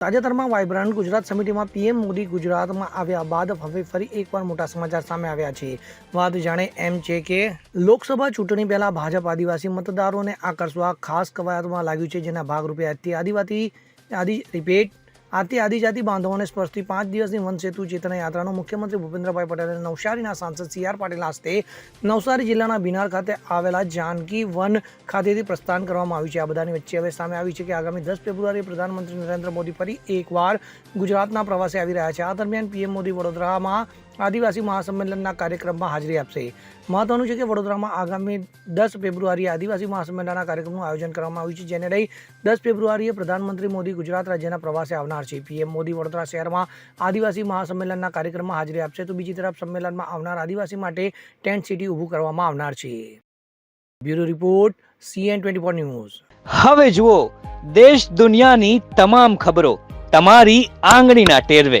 તાજેતરમાં વાઇબ્રન્ટ ગુજરાત સમિતિમાં પીએમ મોદી ગુજરાતમાં આવ્યા બાદ હવે ફરી એકવાર મોટા સમાચાર સામે આવ્યા છે. વાત જાણે એમ છે કે લોકસભા ચૂંટણી પહેલાં ભાજપ આદિવાસી મતદારોને આકર્ષવા ખાસ કવાયતમાં લાગ્યું છે, જેના ભાગરૂપે આજથી આદિવાસી આદિ રિપીટ આથી આદિજાતિ બાંધવોને સ્પર્શતી પાંચ દિવસની વનસેતુ ચેતન યાત્રાનું મુખ્યમંત્રી ભૂપેન્દ્રભાઈ પટેલે નવસારીના સાંસદ સી આર પાટીલના હસ્તે નવસારી જિલ્લાના બિનાર ખાતે આવેલા જાનકી વન ખાતેથી પ્રસ્થાન કરવામાં આવ્યું છે. આ બધાની વચ્ચે હવે સામે આવી છે કે આગામી દસ ફેબ્રુઆરીએ પ્રધાનમંત્રી નરેન્દ્ર મોદી ફરી એકવાર ગુજરાતના પ્રવાસે આવી રહ્યા છે. આ દરમિયાન પીએમ મોદી વડોદરામાં આદિવાસી મહાસંમેલનના કાર્યક્રમમાં હાજરી આપશે. મહત્વનું છે કે વડોદરામાં આગામી દસ ફેબ્રુઆરીએ આદિવાસી મહાસંમેલનના કાર્યક્રમનું આયોજન કરવામાં આવ્યું છે, જેને લઈ દસ ફેબ્રુઆરીએ પ્રધાનમંત્રી મોદી ગુજરાત રાજ્યના પ્રવાસે આવનાર છે. પીએમ મોદી વડોદરા શહેરમાં આદિવાસી મહાસંમેલનના કાર્યક્રમમાં હાજરી આપશે, તો બીજી તરફ સંમેલનમાં આવનાર આદિવાસી માટે ટેન્ટ સિટી ઊભું કરવામાં આવનાર છે. Bureau report, CN twenty four news. હવે જુઓ, દેશ દુનિયાની તમામ ખબરો તમારી આંગળીના ટેરવે.